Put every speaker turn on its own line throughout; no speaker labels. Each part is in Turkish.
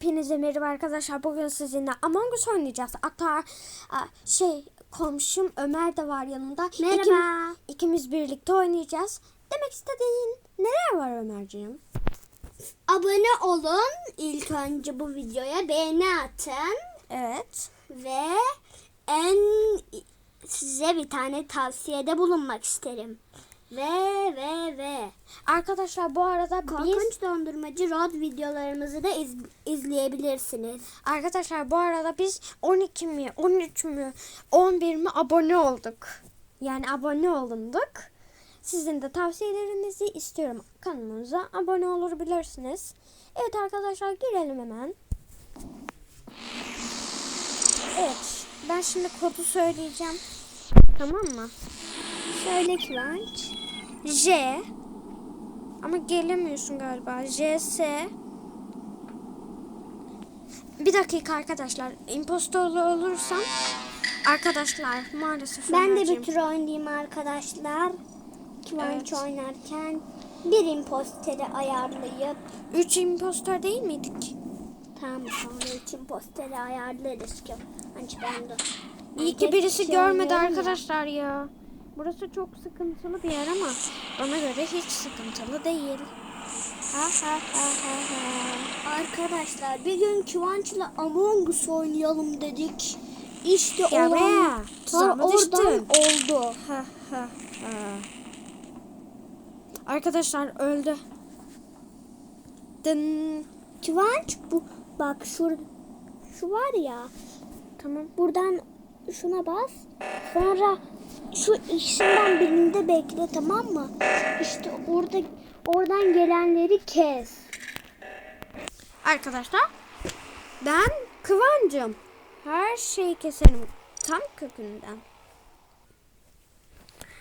Hepinize merhaba arkadaşlar. Bugün sizinle Among Us oynayacağız. Hatta şey komşum Ömer de var yanımda.
Merhaba.
İkim- ikimiz birlikte oynayacağız. Demek istediğin neler var Ömerciğim?
Abone olun. İlk önce bu videoya beğeni atın.
Evet.
Ve en size bir tane tavsiyede bulunmak isterim. Ve ve ve
Arkadaşlar bu arada biz
korkunç dondurmacı Rod videolarımızı da iz- izleyebilirsiniz.
arkadaşlar bu arada biz 12 mi 13 mü 11 mi abone olduk. Yani abone olunduk. Sizin de tavsiyelerinizi istiyorum. Kanalımıza abone olabilirsiniz. Evet arkadaşlar girelim hemen. Evet. Ben şimdi kodu söyleyeceğim. Tamam mı?
Söyle Kıvanç.
J ama gelemiyorsun galiba. JS Bir dakika arkadaşlar. Impostorlu olursam arkadaşlar maalesef
Ben de bir tur oynayayım arkadaşlar. Kıvanç
Evet.
oynarken bir imposteri ayarlayıp
Üç impostor değil miydik?
tam sonra için posteri ayarlarız ki. Hani ben de.
İyi ki birisi
kişi
görmedi
oynuyorum ya.
arkadaşlar ya. Burası çok sıkıntılı bir yer ama bana göre hiç sıkıntılı değil. Ha ha ha ha ha.
Arkadaşlar bir gün Kıvanç'la Among Us oynayalım dedik. İşte
buraya.
olan
mı
oradan oldu.
Ha ha ha. Arkadaşlar öldü. Dın.
Kıvanç bu bak şur şu var ya
Tamam.
buradan şuna bas. Sonra şu ikisinden birinde bekle tamam mı? İşte orada oradan gelenleri kes.
Arkadaşlar ben Kıvancım. Her şeyi keserim tam kökünden.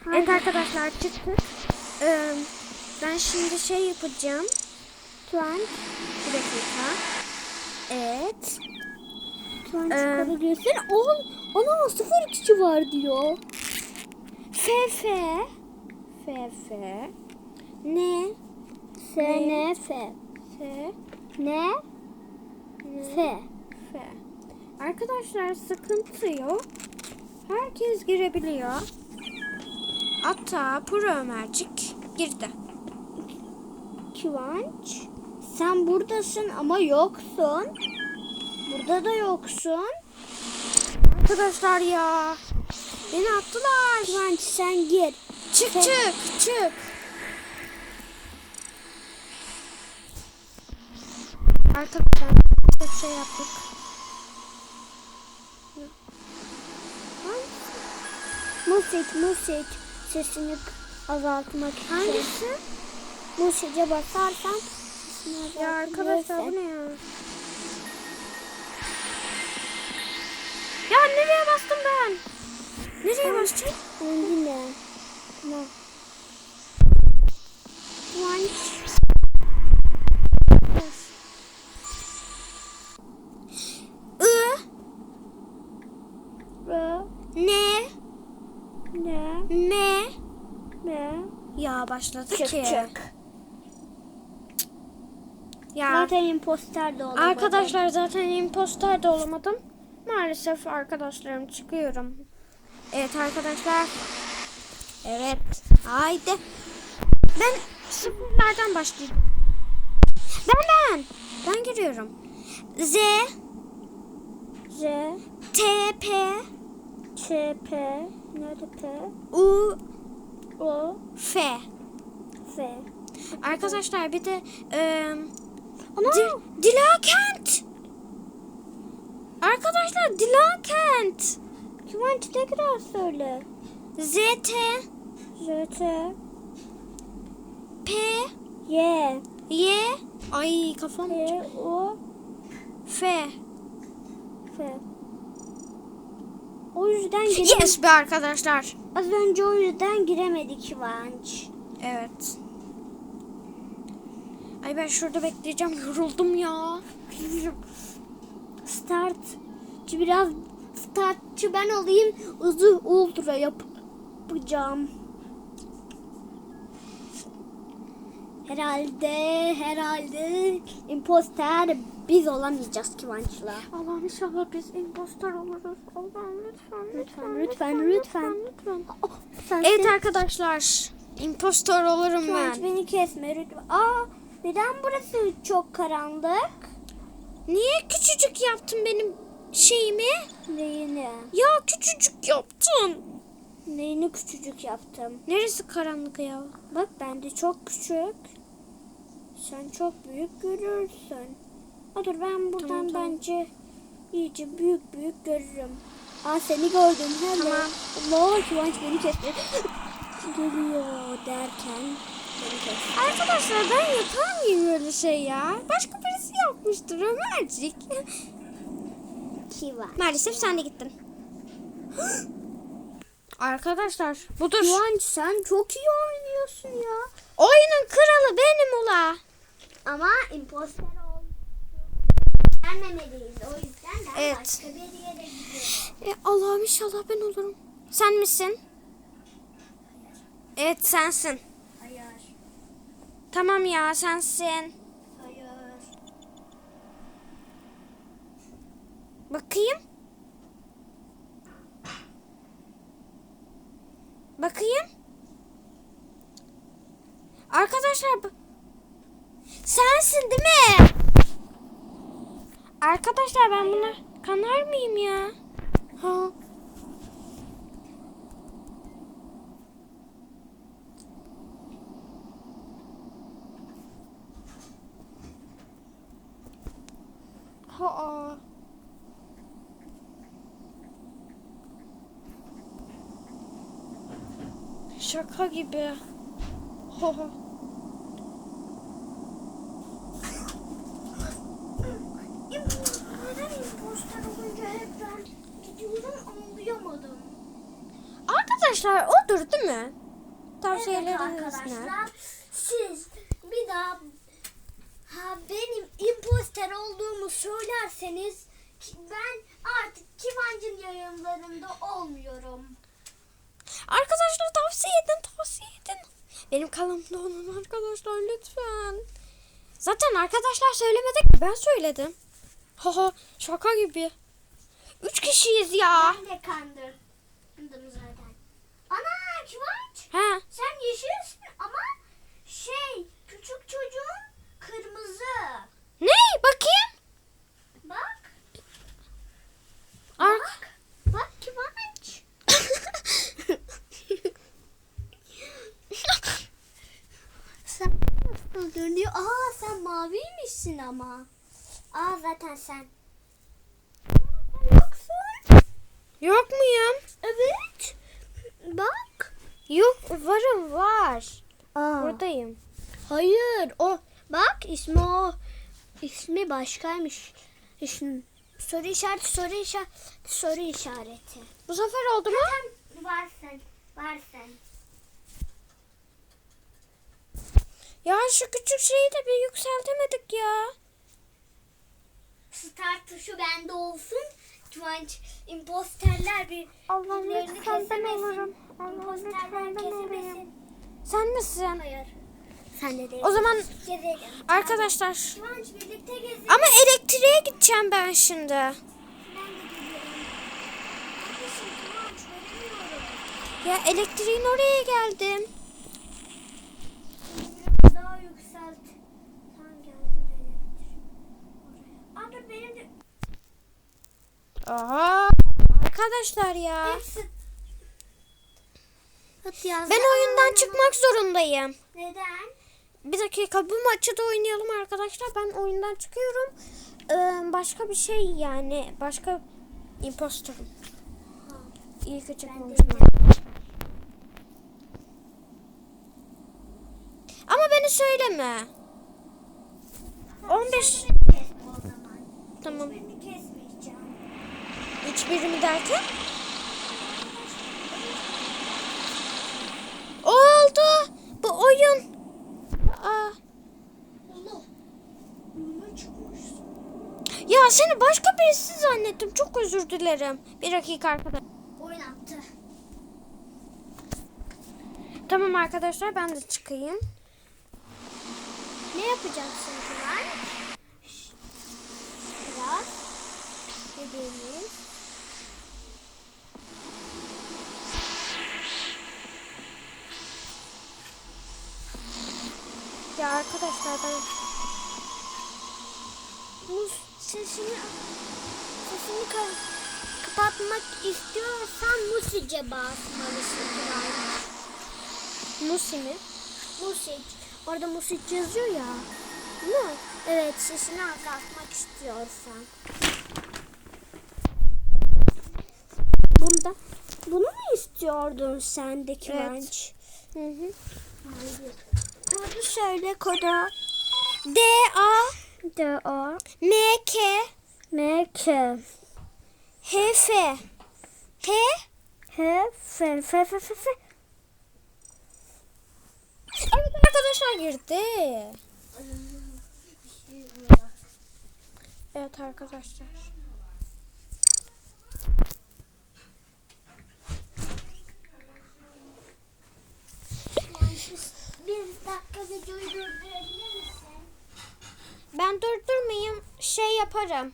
Evet arkadaşlar çıktık. Ee, ben şimdi şey yapacağım.
Kıvanç,
Bir dakika. Evet.
Kıvanç
Ee,
çıkabiliyorsun. Oğlum ana sıfır kişi var diyor.
FF. FF. Ne?
S, N, F.
F.
Ne? F.
F. Arkadaşlar sıkıntı yok. Herkes girebiliyor. Hatta Pro Ömercik girdi.
Kıvanç. Sen buradasın ama yoksun. Burada da yoksun.
Arkadaşlar ya. Beni attılar.
Kıvanç sen gir.
Çık
Sen-
çık çık. Arkadaşlar bir şey yaptık.
Musik, musik. Sesini azaltmak için.
Hangisi?
Musik'e basarsan sesini
Ya arkadaşlar bu ne ya? Ya nereye bastım ben? Nereye basacağım?
Yine. Tamam. Kıvanç.
I,
Ö,
ne,
Ne?
me.
Ne?
Ya başladı
Çık
ki.
çık.
Ya
Zaten imposter de olamadı.
arkadaşlar zaten imposter de olamadım. Maalesef arkadaşlarım çıkıyorum. Evet arkadaşlar. Evet. Haydi. Ben sıfırlardan başlayacağım. Ben ben. Ben giriyorum. Z,
Z,
T, P,
Ç, P, nerede P?
U,
O,
F.
F.
Arkadaşlar bir de eee
Ana!
Di- Dilakent. Arkadaşlar Dilakent.
Kıvanç tekrar söyle.
ZT,
Z, T,
P,
Y,
Y. Ay kafam.
P, O,
F.
F. O yüzden giremedik.
Yes be arkadaşlar.
Az önce o yüzden giremedik Kıvanç.
Evet. Ay ben şurada bekleyeceğim. Yoruldum ya.
Start. Biraz startçı ben olayım. Hızlı ultra yapacağım. Herhalde, herhalde imposter biz olamayacağız Kıvanç'la.
Allah'ım inşallah biz impostor oluruz. Allah'ım lütfen
Lütfen, lütfen, lütfen.
lütfen.
Oh, sen
Evet arkadaşlar. impostor olurum
Kıvanç
ben.
beni kesme lütfen. Aa, neden burası çok karanlık?
Niye küçücük yaptın benim şeyimi?
Neyini?
Ya küçücük yaptın.
Neyini küçücük yaptım?
Neresi karanlık ya?
Bak bende çok küçük. Sen çok büyük görürsün. Ha dur ben buradan
Tamam, tamam.
bence iyice büyük büyük görürüm. Aa seni gördüm. Hele.
Tamam.
Allah Kıvanç beni kesti. Geliyor derken.
Arkadaşlar ben yapar mıyım öyle şey ya? Başka birisi yapmıştır Ömercik.
Kıvanç.
Maalesef sen de gittin. Arkadaşlar budur.
Kıvanç sen çok iyi oynuyorsun ya.
Oyunun kralı benim ula.
Ama imposter ol. Gelmemeliyiz. O yüzden ben
Evet.
başka bir yere gidiyorum.
E, Allah'ım inşallah ben olurum. Sen misin? Evet sensin.
Hayır.
Tamam ya sensin.
Hayır.
Bakayım. Bakayım. Arkadaşlar sensin değil mi? Arkadaşlar ben buna kanar mıyım ya? Ha. Şaka gibi. Ho ho.
Neden imposter olunca hep ben gidiyorum anlayamadım.
Arkadaşlar odur değil mi?
Evet
Tavsiyeleriniz ne?
arkadaşlar siz bir daha ha, benim imposter olduğumu söylerseniz ben artık Kivancın yayınlarında olmuyorum.
Arkadaşlar tavsiye. Benim kanalımda olun arkadaşlar lütfen. Zaten arkadaşlar söylemedi ki ben söyledim. Haha şaka gibi. Üç kişiyiz ya.
Ben de kandırdım zaten. Ana Kivanç
He.
sen yeşilsin ama şey küçük çocuğun kırmızı.
Ne? Bakayım.
Bak
Ar
bak Kivanç. Sen nasıl görünüyor? Aa sen maviymişsin ama. Aa zaten sen. Sen yoksun.
Yok muyum?
Evet. Bak.
Yok varım var.
Aa.
Buradayım.
Hayır o bak ismi o ismi başkaymış. İsmi, soru işareti soru işareti soru işareti.
Bu sefer oldu mu?
Varsın varsın.
Ya şu küçük şeyi de bir yükseltemedik ya.
Start tuşu bende olsun. Kıvanç imposterler bir
Allah'ım lütfen ben olurum. Allah'ım lütfen ben olayım. Sen misin?
Hayır. Sen de değil.
O zaman
Gezelim.
arkadaşlar
Kıvanç birlikte gezelim.
ama elektriğe gideceğim ben şimdi.
Ben de.
Ya elektriğin oraya geldim.
Biraz daha yükselt. Tamam geldim elektrik. Oraya. Aa dur benim de
Aha. Arkadaşlar ya. Ben oyundan çıkmak zorundayım.
Neden?
Bir dakika bu maçı da oynayalım arkadaşlar. Ben oyundan çıkıyorum. Ee, başka bir şey yani. Başka impostorum. İyi ki çıkmamışım. Ama beni söyleme. 15
Sen de beni kesme o zaman.
tamam.
Beni kesmeyeceğim.
Üç birimi derken? Oldu. Bu oyun. Aa, ya seni başka birisi zannettim. Çok özür dilerim. Bir dakika arkadaşlar.
Oynattı.
Tamam arkadaşlar ben de çıkayım.
Ne yapacaksın Kıvanç? Biraz. Bebeğimiz.
Ya arkadaşlar ben
Bu sesini sesini ka- kapatmak istiyorsan musice basmalısın.
Musi mi?
Music. Orada music yazıyor ya.
Mi?
Evet sesini azaltmak istiyorsan. Bunda bunu mu istiyordun sen de Kıvanç?
Hı hı.
Hayır. Kodu söyle kodu.
D A
D O
M K
M K
H F H
H F F F F F
Evet arkadaşlar girdi. Evet arkadaşlar.
Bir dakika videoyu durdurabilir misin?
Ben durdurmayayım şey yaparım.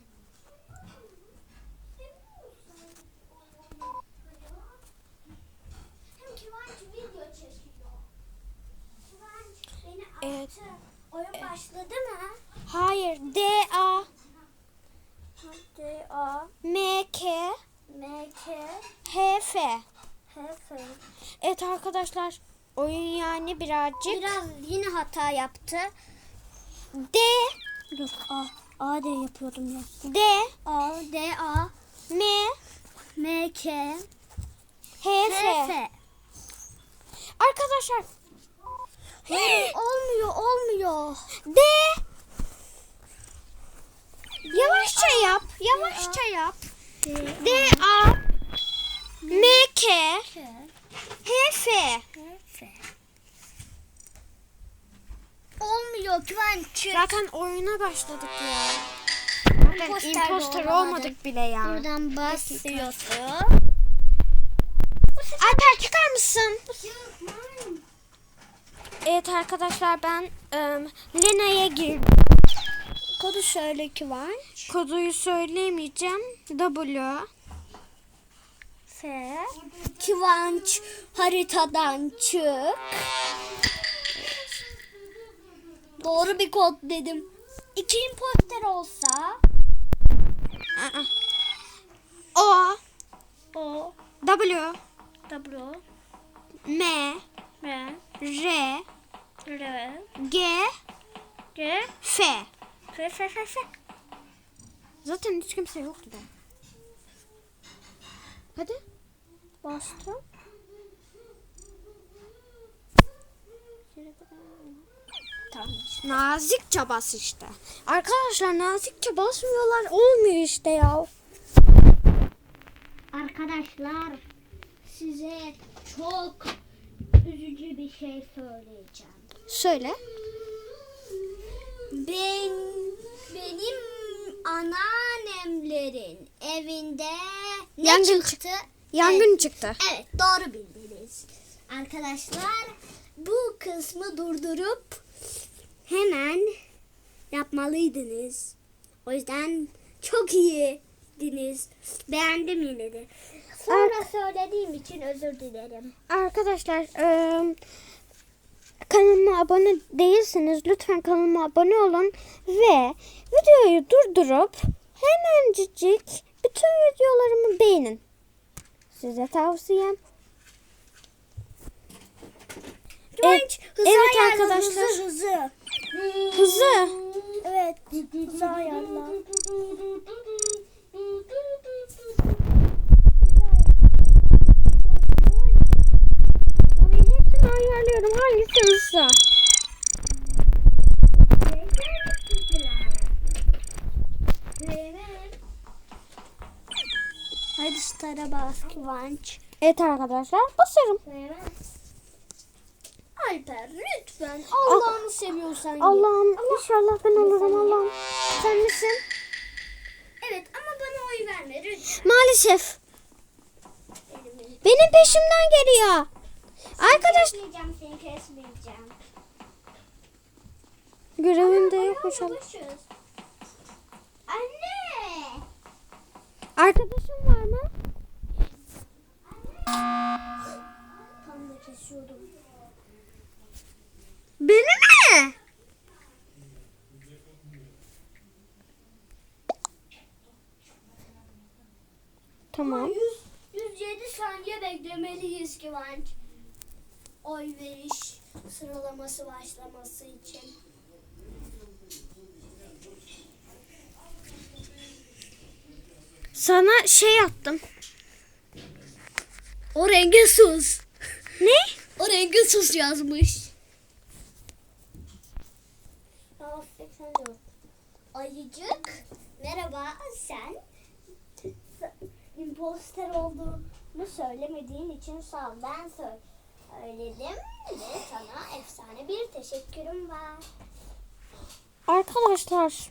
Evet.
Oyun başladı mı?
Hayır D A.
D O
M K.
M K.
H F.
H F.
Evet arkadaşlar oyun yani birazcık.
Biraz yine hata yaptı.
D.
Dur A A D yapıyordum ya.
D.
A D A.
M.
M K.
H F.
F.
Arkadaşlar.
Hayır, olmuyor olmuyor.
D. Yavaşça yap. Yavaşça yap. D A. M K. H F
Olmuyor Kıvanç.
Zaten oyuna başladık ya. Zaten
İmposter
olmadık bile ya.
Buradan basıyorsun.
Alper çıkar mısın? Evet arkadaşlar ben ım, Lena'ya girdim.
Kodu söyle Kıvanç.
Koduyu söyleyemeyeceğim. W.
F. Kıvanç haritadan çık. Doğru bir kod dedim. İki imposter olsa
Aa. O.
o
W.
W
M.
M
R.
R
G.
G
F.
F F F F
Zaten hiç kimse yoktu da. Hadi.
Bastım. Tamam.
Nazikçe bas işte. Arkadaşlar nazikçe basmıyorlar. Olmuyor işte ya.
Arkadaşlar size çok üzücü bir şey söyleyeceğim.
Söyle.
Ben benim anneannemlerin evinde ne
Yangın
çıktı?
Yangın çıktı.
Evet doğru bildiniz. Arkadaşlar bu kısmı durdurup hemen yapmalıydınız. O yüzden çok iyidiniz. Beğendim yine de. Sonra söylediğim için özür dilerim.
Arkadaşlar eee, kanalıma abone değilseniz lütfen kanalıma abone olun ve videoyu durdurup hemencik bütün videolarımı beğenin. Size tavsiyem.
Hızı
evet arkadaşlar.
Hızı hızı.
Hızı.
Evet hızı ayarla.
Hepsini ayarlıyorum. Hangisi hızlı?
Hadi stara bas Kıvanç.
Evet arkadaşlar basarım.
Alper lütfen Allah'ını seviyorsan ye.
Allah'ım inşallah ben olurum Allah'ım. Sen misin?
Evet ama bana oy verme lütfen.
Maalesef. Benim peşimden geliyor. Arkadaş
Kesmeyeceğim seni kesmeyeceğim.
Görevinde yokmuş.
Anne. Anne.
Arkadaşın var mı?
Tam da kesiyordum.
Beni mi? Tamam.
100, 107 saniye beklemeliyiz Kıvanç. Oy veriş sıralaması başlaması için.
Sana şey yaptım.
O renge sus.
Ne?
O renge sus yazmış. Ayıcık. Merhaba sen. Imposter olduğunu söylemediğin için sağ ol. Ben söyledim ve sana efsane bir teşekkürüm var.
Arkadaşlar.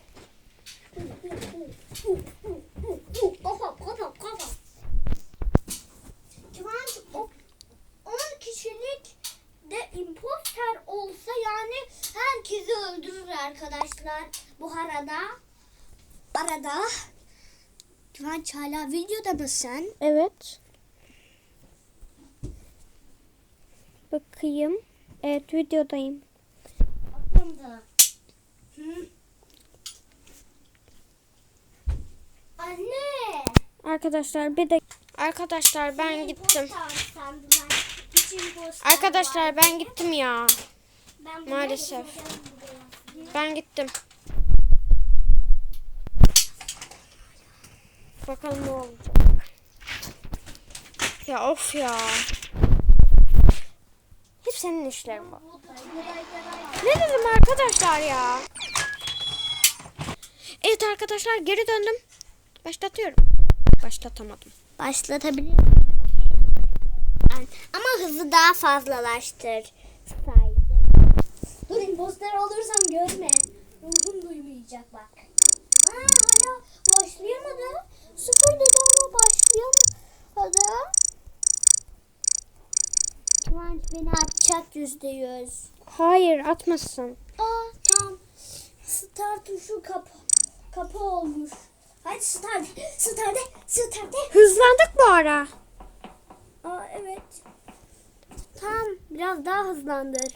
Kafa kafa kafa. Kıvanç o 10 kişilik de imposter olsa yani herkesi öldürür arkadaşlar. Bu arada arada Kıvanç hala videoda mısın?
Evet. Bakayım. Evet videodayım.
Aklımda. Hı? Anne.
Arkadaşlar bir de Arkadaşlar ben
Senin
gittim. Arkadaşlar
var.
ben gittim ya.
Ben
maalesef. Ben gittim. Bakalım ne olacak. Ya of ya. Hep senin işlerin var. Ne dedim arkadaşlar ya? Evet arkadaşlar geri döndüm. Başlatıyorum. Başlatamadım.
Başlatabilir Ama hızı daha fazlalaştır. Dur imposter olursam görme. Ruhum duymayacak bak. Aa, hala başlayamadı. Sıfır dedi ama başlayamadı. Kıvanç beni atacak yüzde yüz.
Hayır atmasın.
Aa tamam. Start tuşu kapı, kapı olmuş. Hadi start. Start. Start.
Hızlandık bu ara.
Aa evet. Tamam biraz daha hızlandır.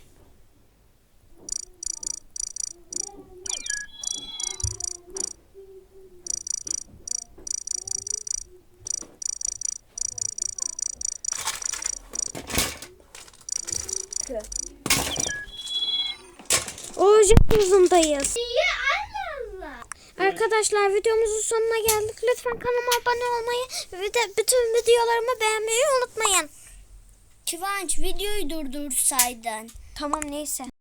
Oje hızındayız.
Niye Allah Allah?
Arkadaşlar videomuzun sonuna geldik. Lütfen kanalıma abone olmayı ve de bütün videolarımı beğenmeyi unutmayın.
Kıvanç videoyu durdursaydın.
Tamam neyse.